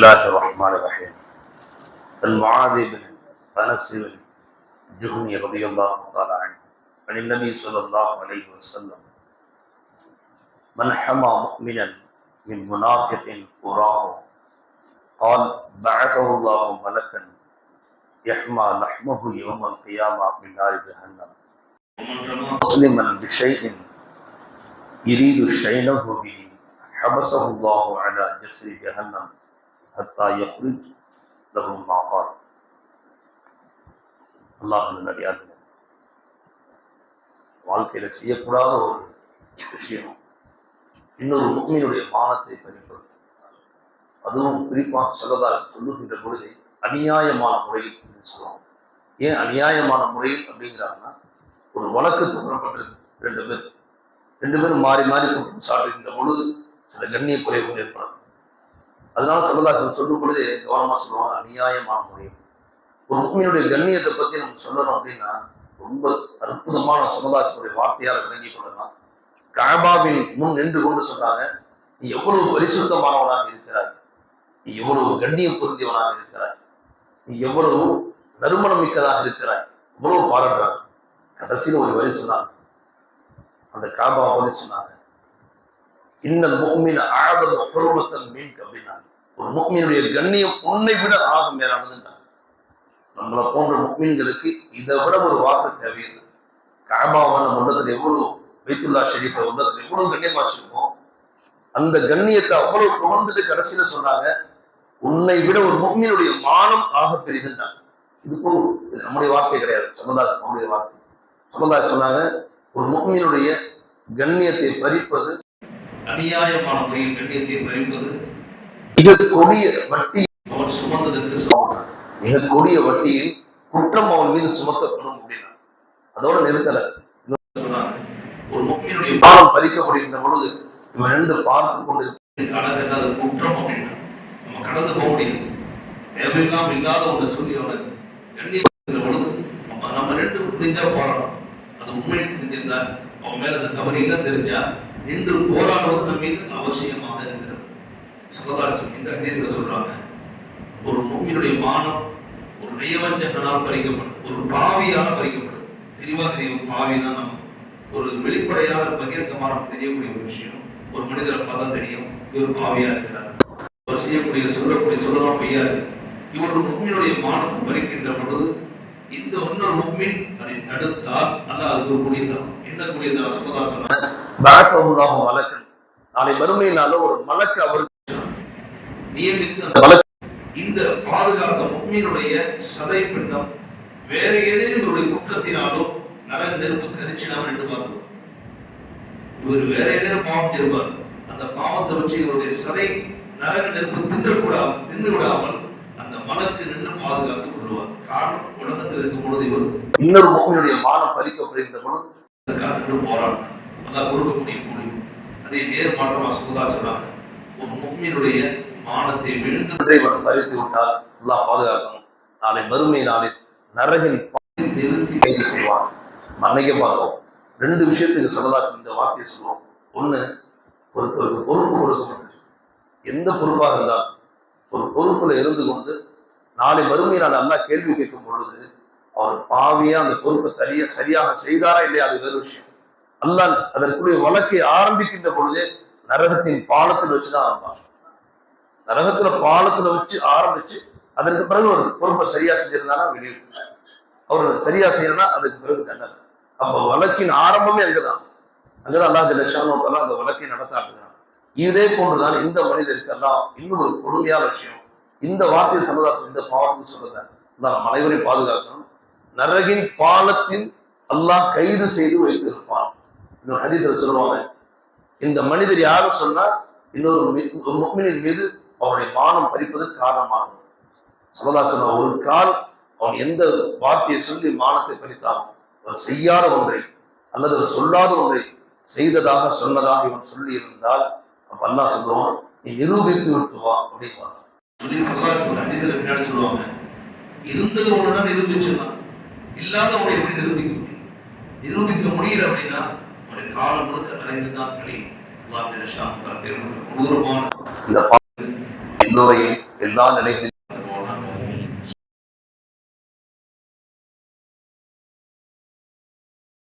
الله الرحمن الرحيم. المعاذ بن أنس بن جهني رضي الله تعالى عنه. عن النبي صلى الله عليه وسلم. من حمى مؤمنا من منافق أراه. قال بعثه الله ملكا يحمى لحمه يوم القيامة من نار جهنم. مسلما بشيء يريد شينه به حبسه الله على جسر جهنم. ஹத்தா யஹ்ரிஜ் லஹும் மாகான் அல்லாஹ் நடிகார்கள் வாழ்க்கையில செய்யக்கூடாத ஒரு விஷயம். இன்னொரு உண்மையுடைய மானத்தை பயன்படுத்தும். அதுவும் குறிப்பாக சொல்லதால் சொல்லுகின்ற பொழுது அநியாயமான முறையில் சொல்லுவோம் ஏன் அநியாயமான முறையில் அப்படிங்கிறாங்கன்னா ஒரு வழக்கு தொடரப்பட்டிருக்கு ரெண்டு பேர். ரெண்டு பேரும் மாறி மாறி குற்றம் சாட்டுகின்ற பொழுது சில கண்ணிய குறைவு ஏற்படும் அதனால சொல்லதாசன் சொல்லும் பொழுது கவனமா சொல்லுவாங்க அநியாயமா முடியும். ஒரு உண்மையுடைய கண்ணியத்தை பத்தி நம்ம சொல்லணும் அப்படின்னா ரொம்ப அற்புதமான சமுதாயத்தினுடைய வார்த்தையால் விளங்கி கொள்ளலாம். காபாவின் முன் நின்று கொண்டு சொன்னாங்க நீ எவ்வளவு பரிசுத்தமானவனாக இருக்கிறாய். நீ எவ்வளவு கண்ணியம் பொருந்தியவனாக இருக்கிறாய். நீ எவ்வளவு நறுமணம் மிக்கதாக இருக்கிறாய். எவ்வளவு பாராட்டுறாங்க கடைசியில் ஒரு வரி சொன்னாங்க. அந்த காபா பத்தி சொன்னாங்க. இன்னல் முக்மின் ஆபத் ஹுர்மத்தன் மீன் அப்படின்னாங்க ஒரு முக்மீனுடைய கண்ணியம் உன்னை விட ஆகம் மேலானதுன்றாங்க நம்மளை போன்ற முக்மீன்களுக்கு இதை விட ஒரு வார்த்தை தேவையில்லை. காபாவான உள்ளத்துல எவ்வளவு வைத்துல்லா ஷெரீஃபை உள்ளத்துல எவ்வளவு கண்ணியமா வச்சிருக்கோம்? அந்த கண்ணியத்தை அவ்வளவு புகழ்ந்துட்டு கடைசியில சொன்னாங்க உன்னை விட ஒரு முக்மீனுடைய மானம் ஆக பெரிதுன்றாங்க இது போல் இது நம்முடைய வார்த்தை கிடையாது. சமதாஸ் நம்முடைய வார்த்தை. சமதாஸ் சொன்னாங்க ஒரு முக்மீனுடைய கண்ணியத்தை பறிப்பது அநியாயமான முறையில் கண்ணியத்தை பறிப்பது மிக கொடிய வட்டி அவன் சுமந்ததற்கு மிக கொடிய வட்டியில் குற்றம் அவன் மீது சுமத்தப்படும் அப்படின்னா அதோட நிறுத்தல. ஒரு முக்கியனுடைய பாலம் பறிக்கப்படுகின்ற பொழுது இவன் ரெண்டு பார்த்து கொண்டு அழகு இல்லாத குற்றம் அப்படின்னா நம்ம கடந்து போக முடியும் தேவையில்லாம இல்லாத ஒன்று சொல்லி அவனை கண்ணியம் பொழுது நம்ம நம்ம ரெண்டு முடிஞ்சா போராடணும். அது உண்மையை தெரிஞ்சிருந்தா அவன் மேல அந்த தவறு இல்லை தெரிஞ்சா நின்று போராடுவது நம்ம மீது அவசியமாக இருக்கிறது. சகதாசம் இந்த ஹதீத்துல சொல்றாங்க ஒரு முக்மினுடைய மானம் ஒரு நயவஞ்சகனால் பறிக்கப்படும் ஒரு பாவியால் பறிக்கப்படும். தெளிவா தெரியும் பாவி தான் நம்ம. ஒரு வெளிப்படையாக பகிரங்கமான தெரியக்கூடிய ஒரு விஷயம். ஒரு மனிதரை பார்த்தா தெரியும் இவர் பாவியா இருக்கிறார். அவர் செய்யக்கூடிய சொல்லக்கூடிய சொல்லலாம் பொய்யா இருக்கு இவர் ஒரு மானத்தை பறிக்கின்ற பொழுது இந்த இன்னொரு முக்மின் அதை தடுத்தால் அல்லாஹ் அதுக்கு ஒரு கூடிய தரம். என்ன கூடிய தரம்? சுமதாசன் பேக்கவுண்டாகும் மலக்கன் நாளை மறுமையினால ஒரு மலக்கு அவருக்கு நியமித்து அந்த மலக்கு. இந்த பாதுகாத்த முக்மீனுடைய சதை பிண்டம் வேற ஏதேனும் இவருடைய குற்றத்தினாலோ நரக நெருப்பு கரிச்சிடாமல் என்று பார்த்துருவோம் இவர் வேற ஏதேனும் பாவம் செய்வார். அந்த பாவத்தை வச்சு இவருடைய சதை நரக நெருப்பு தின்றக்கூடாது தின்று விடாமல் அந்த மலக்கு நின்று பாதுகாத்துக் கொள்வார் காரணம் உலகத்தில் இருக்கும் பொழுது இவர் இன்னொரு மோகனுடைய மானம் பறிக்கப்படுகின்ற பொழுது அதற்காக நின்று போராடினார் நல்லா கொடுக்கக்கூடிய கூலி. அதே நேர் மாற்றமா சுகதா ஒரு முக்மீனுடைய மானத்தை விழுந்து பறித்து விட்டால் நல்லா பாதுகாக்கணும். நாளை மறுமை நாளில் நரகின் நிறுத்தி கைது செய்வான். அன்னைக்கே பார்த்தோம். ரெண்டு விஷயத்துக்கு சுகதாசன் இந்த வார்த்தையை சொல்லுவோம் ஒண்ணு ஒருத்தருக்கு பொறுப்பு கொடுக்கப்பட்டு எந்த பொறுப்பாக இருந்தாலும் ஒரு பொறுப்புல இருந்து கொண்டு நாளை மறுமை நாள் அல்லாஹ் கேள்வி கேட்கும் பொழுது அவர் பாவியா அந்த பொறுப்பை தனியா சரியாக செய்தாரா இல்லையா? அது வேறு விஷயம். அல்லா அதற்குரிய வழக்கை ஆரம்பிக்கின்ற பொழுதே நரகத்தின் பாலத்தில் வச்சுதான் ஆரம்பிப்பான் நரகத்துல பாலத்துல வச்சு ஆரம்பிச்சு அதற்கு பிறகு ஒரு பொறுப்பை சரியா செஞ்சிருந்தானா வெளியே அவர் சரியா செய்யறனா அதுக்கு பிறகு தண்டனை. அப்ப வழக்கின் ஆரம்பமே அங்கதான். அங்கதான் அல்லாஹ் ஜல்லஷானோத்தெல்லாம் அந்த வழக்கை நடத்தாட்டுகிறான் இதே போன்றுதான் இந்த மனிதருக்கு எல்லாம் இன்னும் ஒரு கொடுமையான விஷயம். இந்த வார்த்தை சமுதாசம் இந்த பாவத்தை சொல்லுங்க நாம் அனைவரையும் பாதுகாக்கணும். நரகின் பாலத்தில் அல்லாஹ் கைது செய்து வைத்திருப்பான். இன்னொரு ஹதீத்தில் சொல்லுவாங்க இந்த மனிதர் யாரும் சொன்னா இன்னொரு ஒரு முக்மினின் மீது அவருடைய மானம் பறிப்பதற்கு காரணமாகும். சமதாசன ஒரு கால் அவன் எந்த வார்த்தையை சொல்லி மானத்தை பறித்தான் அவர் செய்யாத ஒன்றை அல்லது அவர் சொல்லாத ஒன்றை செய்ததாக சொன்னதாக இவன் சொல்லி இருந்தால் அப்ப அல்லாஹ் சொல்லுவான் நீ நிரூபித்து விட்டு வா அடிதல பின்னாடி சொல்லுவாங்க. இருந்தது ஒண்ணுதான் நிரூபிச்சிடலாம் இல்லாதவனை எப்படி நிரூபிக்க முடியும்? நிரூபிக்க முடியல அப்படின்னா உடைய காலம் முழுக்க தான் கழியும் இந்த எல்லா நிலைகளிலும்